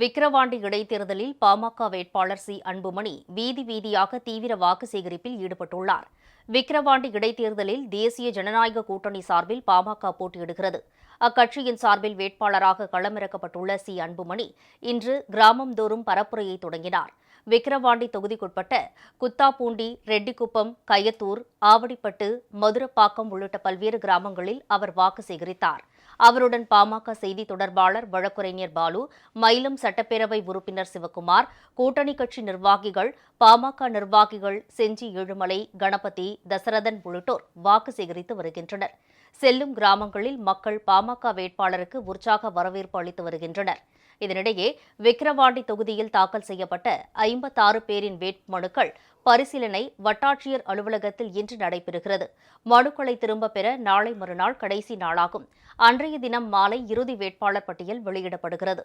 விக்கிரவாண்டி இடைத்தேர்தலில் பாமக வேட்பாளர் சி. அன்புமணி வீதி வீதியாக தீவிர வாக்கு சேகரிப்பில் ஈடுபட்டுள்ளார். விக்கிரவாண்டி இடைத்தேர்தலில் தேசிய ஜனநாயக கூட்டணி சார்பில் பாமக போட்டியிடுகிறது. அக்கட்சியின் சார்பில் வேட்பாளராக களமிறக்கப்பட்டுள்ள சி. அன்புமணி இன்று கிராமந்தோறும் பரப்புரையை தொடங்கினார். விக்கிரவாண்டி தொகுதிக்குட்பட்ட குத்தாப்பூண்டி ரெட்டிக்குப்பம் கயத்தூர் ஆவடிப்பட்டு மதுரப்பாக்கம் உள்ளிட்ட பல்வேறு கிராமங்களில் அவர் வாக்கு சேகரித்தார். அவருடன் பாமக செய்தி தொடர்பாளர் வழக்குரைஞர் பாலு மயிலம் சட்டப்பேரவை உறுப்பினர் சிவக்குமார் கூட்டணி கட்சி நிர்வாகிகள் பாமக நிர்வாகிகள் செஞ்சி ஏழுமலை கணபதி தசரதன் உள்ளிட்டோர் வாக்கு சேகரித்து வருகின்றனர். செல்லும் கிராமங்களில் மக்கள் பாமக வேட்பாளருக்கு உற்சாக வரவேற்பு அளித்து வருகின்றனர். இதனிடையே விக்கிரவாண்டி தொகுதியில் தாக்கல் செய்யப்பட்ட ஐம்பத்தாறு பேரின் வேட்புமனுக்கள் பரிசீலனை வட்டாட்சியர் அலுவலகத்தில் இன்று நடைபெறுகிறது. மனுக்களை திரும்பப் பெற நாளை மறுநாள் கடைசி நாளாகும். அன்றைய தினம் மாலை இறுதி வேட்பாளர் பட்டியல் வெளியிடப்படுகிறது.